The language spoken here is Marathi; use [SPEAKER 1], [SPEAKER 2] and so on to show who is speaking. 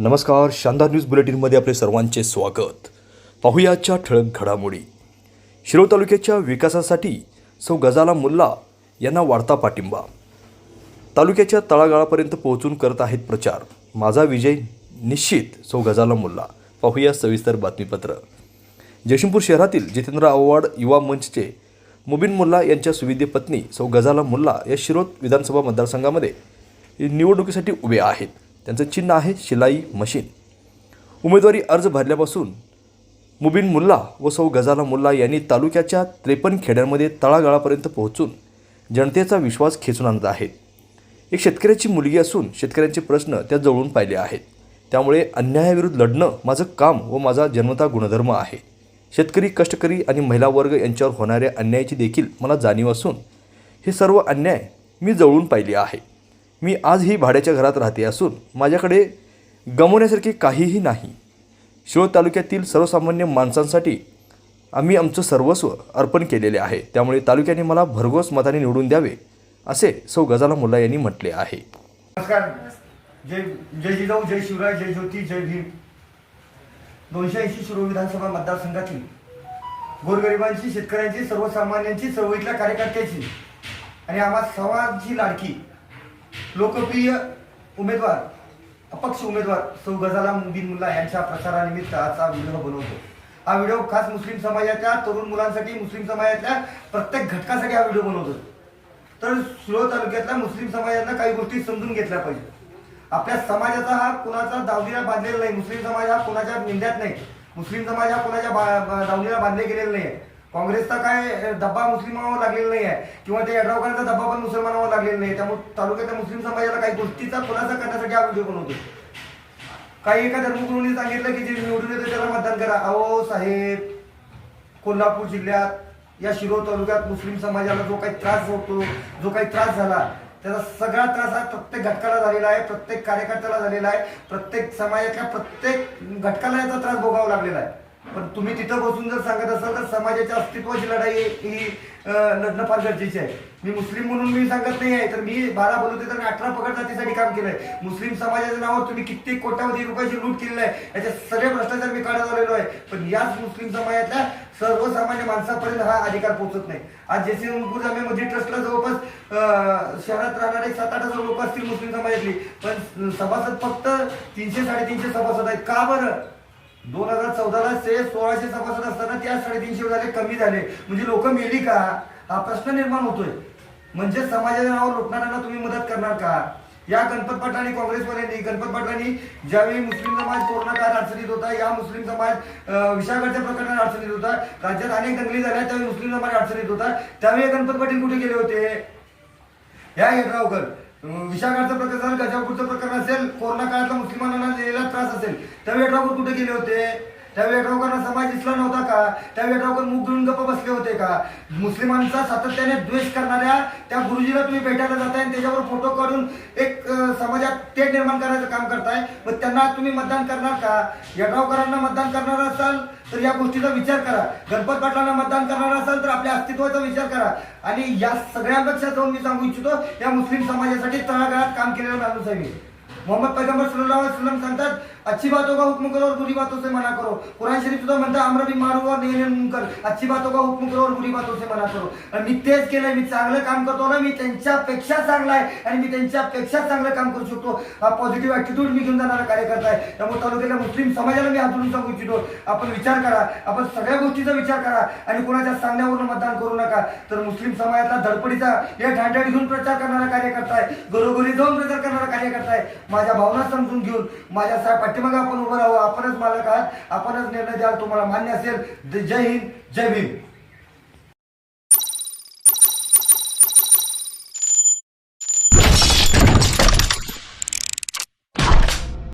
[SPEAKER 1] नमस्कार शानदार न्यूज बुलेटिनमध्ये आपले सर्वांचे स्वागत. पाहुयाच्या ठळक घडामोडी. शिरो तालुक्याच्या विकासासाठी सौ गजाला मुल्ला यांना वाढता पाठिंबा. तालुक्याच्या तळागाळापर्यंत पोहोचून करत आहेत प्रचार. माझा विजय निश्चित सौ गजाला मुल्ला. पाहूया सविस्तर बातमीपत्र. जयसिंगपूर शहरातील जितेंद्र आव्हाड युवा मंचचे मुबिन मुल्ला यांच्या सुविद्य पत्नी सौ गजाला मुल्ला या शिरोत विधानसभा मतदारसंघामध्ये निवडणुकीसाठी उभे आहेत. त्यांचं चिन्ह आहे शिलाई मशीन. उमेदवारी अर्ज भरल्यापासून मुबिन मुल्ला व सौ गजाला मुल्ला यांनी तालुक्याच्या त्रेपन्न खेड्यांमध्ये तळागाळापर्यंत पोहोचून जनतेचा विश्वास खेचून आणत आहेत. एक शेतकऱ्याची मुलगी असून शेतकऱ्यांचे प्रश्न त्या जवळून पाहिले आहेत. त्यामुळे अन्यायाविरुद्ध लढणं माझं काम व माझा जन्मता गुणधर्म आहे. शेतकरी कष्टकरी आणि महिला वर्ग यांच्यावर होणाऱ्या अन्यायाची देखील मला जाणीव असून हे सर्व अन्याय मी जवळून पाहिले आहे. मी आजही भाड्याच्या घरात राहते असून माझ्याकडे गमवण्यासारखे काहीही नाही. शिरोळ तालुक्यातील सर्वसामान्य माणसांसाठी आम्ही आमचं सर्वस्व अर्पण केलेले आहे. त्यामुळे तालुक्याने मला भरघोस मताने निवडून द्यावे असे सौ गजाला मुल्ला यांनी म्हटले आहे.
[SPEAKER 2] नमस्कार. जय जय जिजाऊ जय शिवराय जय ज्योती जय भीम. दोनशे ऐंशी शिरो विधानसभा मतदारसंघातील गोरगरिबांची शेतकऱ्यांची सर्वसामान्यांची चळवळीतल्या कार्यकर्त्याची आणि आम्हा सर्वांची लाडकी लोकप्रिय उमेदवार अपक्ष उमेदवार सौ गजाला बिन मुल्ला यांच्या प्रचारानिमित्त आजचा व्हिडिओ बनवतो. हा व्हिडिओ खास मुस्लिम समाजाच्या तरुण मुलांसाठी मुस्लिम समाजातल्या प्रत्येक घटकासाठी हा व्हिडिओ बनवतो. तर शिरोळ तालुक्यातल्या मुस्लिम समाजानं काही गोष्टी समजून घेतल्या पाहिजे. आपल्या समाजाचा हा कुणाचा दावणीला बांधलेला नाही मुस्लिम समाज हा कुणाच्या निंद्यात नाही. मुस्लिम समाज हा कुणाच्या बा- दावलीला दावणीला बांधले गेलेला नाही. काँग्रेसचा काय डब्बा मुस्लिमांवर लागलेला नाही आहे किंवा त्या यड्रावकरांचा डब्बा पण मुसलमानावर लागलेला नाही त्यामुळे तालुक्यातल्या मुस्लिम समाजाला काही गोष्टीचा खुलासा करण्यासाठी हा व्हिडिओ बनवतो काही एका धर्मगुरूंनी सांगितलं की जे निवडून येते त्याला मतदान करा. अहो साहेब कोल्हापूर जिल्ह्यात या शिरोळ तालुक्यात मुस्लिम समाजाला जो काही त्रास होतो जो काही त्रास झाला त्याचा सगळा त्रास हा प्रत्येक घटकाला झालेला आहे. प्रत्येक कार्यकर्त्याला झालेला आहे. प्रत्येक समाजातल्या प्रत्येक घटकाला याचा त्रास भोगावा लागलेला आहे. पण तुम्ही तिथं बसून जर सांगत असाल तर समाजाच्या अस्तित्वाची लढाई ही लढणं फार गरजेची आहे. मी मुस्लिम म्हणून मी सांगत नाही आहे तर मी बारा बोलवते तर मी अठरा पगड जातीसाठी काम केलंय. मुस्लिम समाजाच्या नावावर तुम्ही कित्येक कोट्यावधी रुपयाची लूट केलेलं आहे याच्या सगळे भ्रष्टाचार मी काढत आलेलो आहे. पण याच मुस्लिम समाजातल्या सर्वसामान्य माणसापर्यंत हा अधिकार पोहोचत नाही. आज जयसिंगपूर जामे मस्जिद ट्रस्टला जवळपास शहरात राहणारे सात आठ हजार लोक असतील मुस्लिम समाजातली. पण सभासद फक्त तीनशे साडेतीनशे सभासद आहेत. का बरं? दोन हजार चौदाला से सोळाशे सभासद असताना त्या साडेतीनशे झाले कमी झाले. म्हणजे लोक मेली का? हा प्रश्न निर्माण होतोय. म्हणजे समाजाच्या नावावर लुटणाऱ्यांना तुम्ही मदत करणार का? या गणपत पाटलांनी काँग्रेसवाल्यांनी गणपत पाटलांनी ज्यावेळी मुस्लिम समाज कोरोना काळात अडचणीत होता या मुस्लिम समाज विशाखाच्या प्रकरणात अडचणीत होता. राज्यात अनेक दंगली झाल्या त्यावेळी मुस्लिम समाज अडचणीत होता. त्यावेळी गणपत पाटील कुठे गेले होते? या येड्रावकर. विशाखाचं प्रकरण झालं गजापूरचं प्रकरण असेल कोरोना काळातला मुस्लिमांना दिलेला त्रास असेल. त्यावेळी ठाकूर कुठे गेले होते? त्या येड्रावकरांना समाज दिसला नव्हता का? त्या येड्रावकर मुख घेऊन गप्प बसले होते का? मुस्लिमांचा सातत्याने द्वेष करणाऱ्या त्या गुरुजीला तुम्ही भेटायला जाताय आणि त्याच्यावर फोटो काढून एक समाजात ते निर्माण करायचं काम करताय. मग त्यांना तुम्ही मतदान करणार का? येड्रावकरांना मतदान करणार असाल तर या गोष्टीचा विचार करा. गणपत पाटलांना मतदान करणार असाल तर आपल्या अस्तित्वाचा विचार करा. आणि या सगळ्यांपेक्षा जाऊन मी सांगू इच्छितो या मुस्लिम समाजासाठी तळागाळात काम केलेला माणूस आहे मी मोहम्मद पैगंबर सल्लल्लाहु अलैहि वसल्लम सांगतात अच्छी बातों का हुक्म करो और बुरी बातों से मना करो। कुरान शरीफ सुद्धा म्हणतात अमर बिन मारू और नेहमी मुनकर अच्छी बातों का हुक्म करो और बुरी बातों से मना करो। आणि मी तेच केलंय मी चांगलं काम करतो ना मी त्यांच्यापेक्षा चांगला आहे आणि मी त्यांच्यापेक्षा चांगलं काम करू शकतो. हा पॉझिटिव्ह ॲटिट्यूड मी घेऊन जाणारा कार्यकर्ता आहे. त्यामुळे तालुक्यातल्या मुस्लिम समाजाला मी हातून सांगू इच्छितो. आपण विचार करा आपण सगळ्या गोष्टीचा विचार करा आणि कोणाच्या सांगण्यावरून मतदान करू नका. तर मुस्लिम समाजातला धडपडीचा या ढांढाड घेऊन प्रचार करणारा कार्यकर्ता आहे. घरोघरी जाऊन प्रचार करणारा कार्यकर्ता आहे. माझ्या भावना समजून घेऊन माझ्या पाठीमागे आपण उभं राहू आपणच मालक आहात. आपणच निर्णय द्याल. तुम्हाला मान्य असेल. जय हिंद जय भीम.